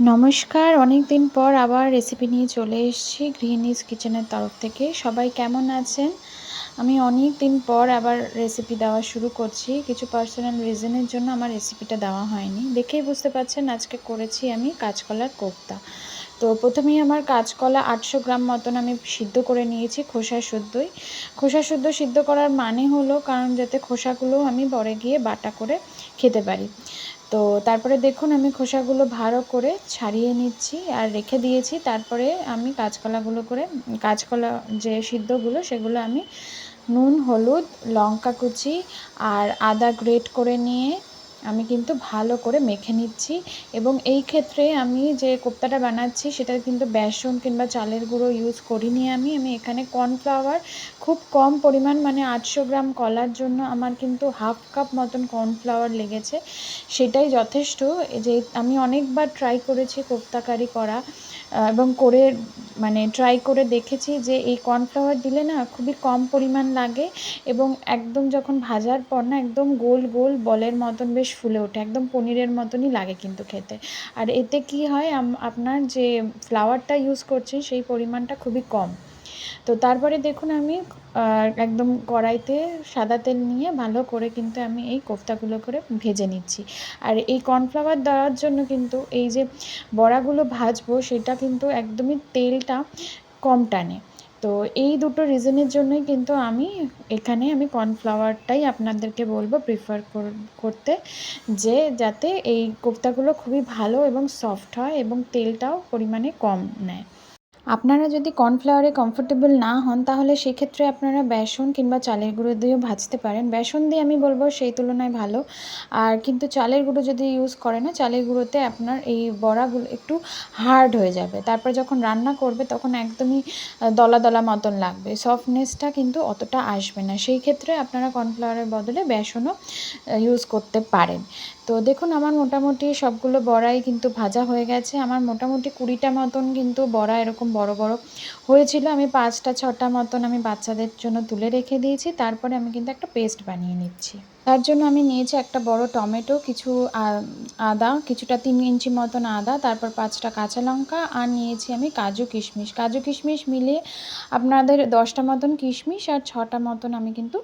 নমস্কার অনেক দিন পর আবার রেসিপি নিয়ে চলে এসেছি গৃহিণীজ কিচেনের তরফ থেকে। সবাই কেমন আছেন? আমি অনেক দিন পর আবার রেসিপি দেওয়া শুরু করছি। কিছু পার্সোনাল রিজনের জন্য আমার রেসিপিটা দেওয়া হয়নি। দেখেই বুঝতে পারছেন আজকে করেছি আমি কাঁচকলার কোপ্তা তো প্রথমেই আমার কাঁচকলা আটশো গ্রাম মতন আমি সিদ্ধ করে নিয়েছি খোসা শুদ্ধই। খোসা শুদ্ধ সিদ্ধ করার মানে হলো কারণ যাতে খোসাগুলো আমি পরে গিয়ে বাটা করে খেতে পারি। তো তারপরে দেখুন, আমি খোসাগুলো ভালো করে ছাড়িয়ে নিচ্ছি আর রেখে দিয়েছি। তারপরে আমি কাঁচকলাগুলো করে, কাঁচকলা যে সিদ্ধগুলো, সেগুলো আমি নুন, হলুদ, লঙ্কা কুচি আর আদা গ্রেট করে নিয়ে আমি কিন্তু ভালো করে মেখে নিচ্ছি এবং এই ক্ষেত্রে আমি যে কোপ্তাটা বানাচ্ছি সেটা কিন্তু বেসন কিংবা চালের গুঁড়ো ইউজ করিনি আমি। আমি এখানে কর্নফ্লাওয়ার খুব কম পরিমাণ মানে আটশো গ্রাম কলার জন্য আমার কিন্তু হাফ কাপ মতন কর্নফ্লাওয়ার লেগেছে। সেটাই যথেষ্ট। যে আমি অনেকবার ট্রাই করেছি কোপ্তাকারি করা এবং করে মানে ট্রাই করে দেখেছি যে এই কর্নফ্লাওয়ার দিলে না খুবই কম পরিমাণ লাগে এবং একদম যখন ভাজার পর না একদম গোল গোল বলের মতন বেশ ফুলে ওঠে, একদম পনিরের মতনই লাগে কিন্তু খেতে। আর এতে কি হয় আপনার যে ফ্লাওয়ারটা ইউজ করছেন সেই পরিমাণটা খুবই কম। তো তারপরে দেখুন আমি একদম কড়াইতে সাদা তেল নিয়ে ভালো করে কিন্তু আমি এই কোফতাগুলো করে ভেজে নিচ্ছি। আর এই কর্নফ্লাওয়ার দেওয়ার জন্য কিন্তু এই যে বড়াগুলো ভাজবো, সেটা কিন্তু একদমই তেলটা কম টানে। তো এই দুটো রিজনের জন্যই কিন্তু আমি এখানে আমি কর্নফ্লাওয়ারটাই আপনাদেরকে বলব প্রিফার করতে, যে যাতে এই কোফতাগুলো খুবই ভালো এবং সফট হয় এবং তেলটাও পরিমাণে কম নেয়। আপনারা যদি কর্নফ্লাওয়ারে কমফোর্টেবল না হন, তাহলে সেক্ষেত্রে আপনারা বেসন কিংবা চালের গুঁড়ো দিয়েও ভাজতে পারেন। বেসন দিয়ে আমি বলব সেই তুলনায় ভালো। আর কিন্তু চালের গুঁড়ো যদি ইউজ করে না, চালের গুঁড়োতে আপনার এই বড়াগুলো একটু হার্ড হয়ে যাবে। তারপর যখন রান্না করবে, তখন একদমই দলা দলা মতন লাগবে। সফটনেসটা কিন্তু অতটা আসবে না। সেই ক্ষেত্রে আপনারা কর্নফ্লাওয়ারের বদলে বেসনও ইউজ করতে পারেন। তো দেখুন, আমার মোটামুটি সবগুলো বড়াই কিন্তু ভাজা হয়ে গেছে। আমার মোটামুটি কুড়িটা মতন কিন্তু বড়া এরকম বড় বড়। হয়েছিল আমি পাঁচটা, ছটা মতন আমি বাচ্চাদের জন্য তুলে রেখে দিয়েছি, তারপরে আমি কিন্তু একটা পেস্ট বানিয়ে নিচ্ছি। তার জন্য আমি নিয়েছি একটা বড় টমেটো, কিছু আদা, কিছুটা তিন ইঞ্চি মতন আদা, তারপর পাঁচটা কাঁচা লঙ্কা, আর নিয়েছি আমি কাজু কিশমিশ। কাজু কিশমিশ মিলিয়ে আপনাদের দশটা মতন কিশমিশ আর ছটা মতন আমি কিন্তু,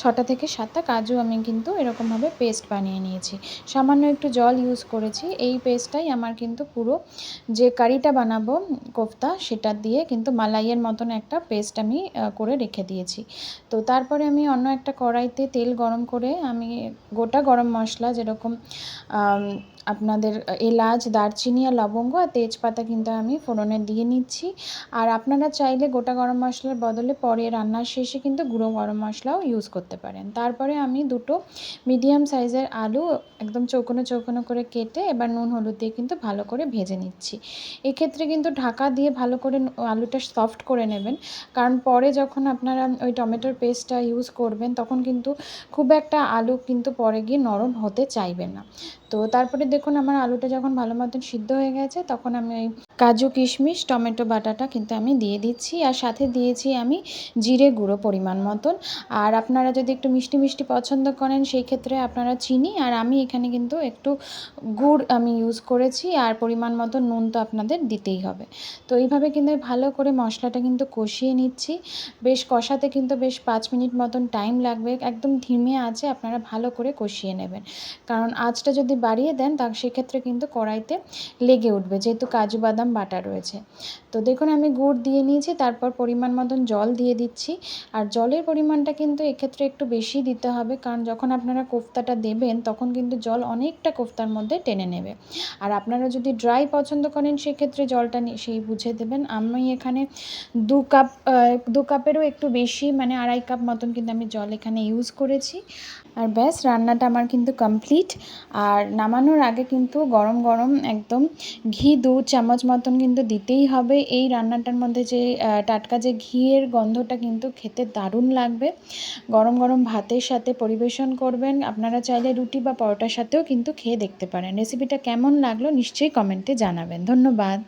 ছটা থেকে সাতটা কাজু আমি কিন্তু এরকমভাবে পেস্ট বানিয়ে নিয়েছি। সামান্য একটু জল ইউজ করেছি। এই পেস্টটাই আমার কিন্তু পুরো যে কারিটা বানাবো, কোফতা সেটা দিয়ে কিন্তু মালাইয়ের মতন একটা পেস্ট আমি করে রেখে দিয়েছি। তো তারপরে আমি অন্য একটা কড়াইতে তেল গরম করে আমি গোটা গরম মশলা যেরকম আপনাদের এলাচ, দারচিনি আর লবঙ্গ আর তেজপাতা কিন্তু আমি ফোড়নে দিয়ে নিচ্ছি। আর আপনারা চাইলে গোটা গরম মশলার বদলে পরে রান্নার শেষে কিন্তু গুঁড়ো গরম মশলাও ইউজ করতে পারেন। তারপরে আমি দুটো মিডিয়াম সাইজের আলু একদম চৌকোনো চৌকোনো করে কেটে এবার নুন, হলুদ দিয়ে কিন্তু ভালো করে ভেজে নিচ্ছি। এক্ষেত্রে কিন্তু ঢাকা দিয়ে ভালো করে আলুটা সফট করে নেবেন। কারণ পরে যখন আপনারা ওই টমেটোর পেস্টটা ইউজ করবেন, তখন কিন্তু খুব একটা আলু কিন্তু পরে গিয়ে নরম হতে চাইবে না। তো তারপরে দেখুন, আমার আলুটা যখন ভালো মতন সিদ্ধ হয়ে গেছে, তখন আমি ওই কাজু কিশমিশ, টমেটো বাটাটা কিন্তু আমি দিয়ে দিচ্ছি। আর সাথে দিয়েছি আমি জিরে গুঁড়ো পরিমাণ মতন। আর আপনারা যদি একটু মিষ্টি মিষ্টি পছন্দ করেন, সেই ক্ষেত্রে আপনারা চিনি। আর আমি এখানে কিন্তু একটু গুড় আমি ইউজ করেছি, আর পরিমাণ মতো নুন তো আপনাদের দিতেই হবে। তো এইভাবে কিন্তু ভালো করে মশলাটা কিন্তু কষিয়ে নিচ্ছি। বেশ কষাতে কিন্তু বেশ পাঁচ মিনিট মতন টাইম লাগবে। একদম ধিমে আছে, আপনারা ভালো করে কষিয়ে নেবেন। কারণ আঁচটা যদি বাড়িয়ে দেন তা সেক্ষেত্রে কিন্তু কড়াইতে লেগে উঠবে, যেহেতু কাজু বাদাম বাটা রয়েছে। তো দেখুন, আমি গুড় দিয়ে নিয়েছি, তারপর পরিমাণ মতন জল দিয়ে দিচ্ছি। আর জলের পরিমাণটা কিন্তু এক্ষেত্রে একটু বেশি দিতে হবে, কারণ যখন আপনারা কোফতাটা দেবেন, তখন কিন্তু জল অনেকটা কোফতার মধ্যে টেনে নেবে। আর আপনারা যদি ড্রাই পছন্দ করেন, সেক্ষেত্রে জলটা সেই বুঝে দেবেন। আমি এখানে দু কাপ দু কাপেরও একটু বেশি মানে আড়াই কাপ মতন কিন্তু আমি জল এখানে ইউজ করেছি। আর ব্যাস, রান্নাটা আমার কিন্তু কমপ্লিট আর নামানোর আগে কিন্তু গরম গরম একদম ঘি দু চামচ মতন কিন্তু দিতেই হবে। এই রান্নাটার মধ্যে যে টাটকা যে ঘিয়ের গন্ধটা কিন্তু খেতে দারুণ লাগবে। গরম গরম ভাতের সাথে পরিবেশন করবেন। আপনারা চাইলে রুটি বা পরোটার সাথেও কিন্তু খেয়ে দেখতে পারেন। রেসিপিটা কেমন লাগল নিশ্চয়ই কমেন্টে জানাবেন। ধন্যবাদ।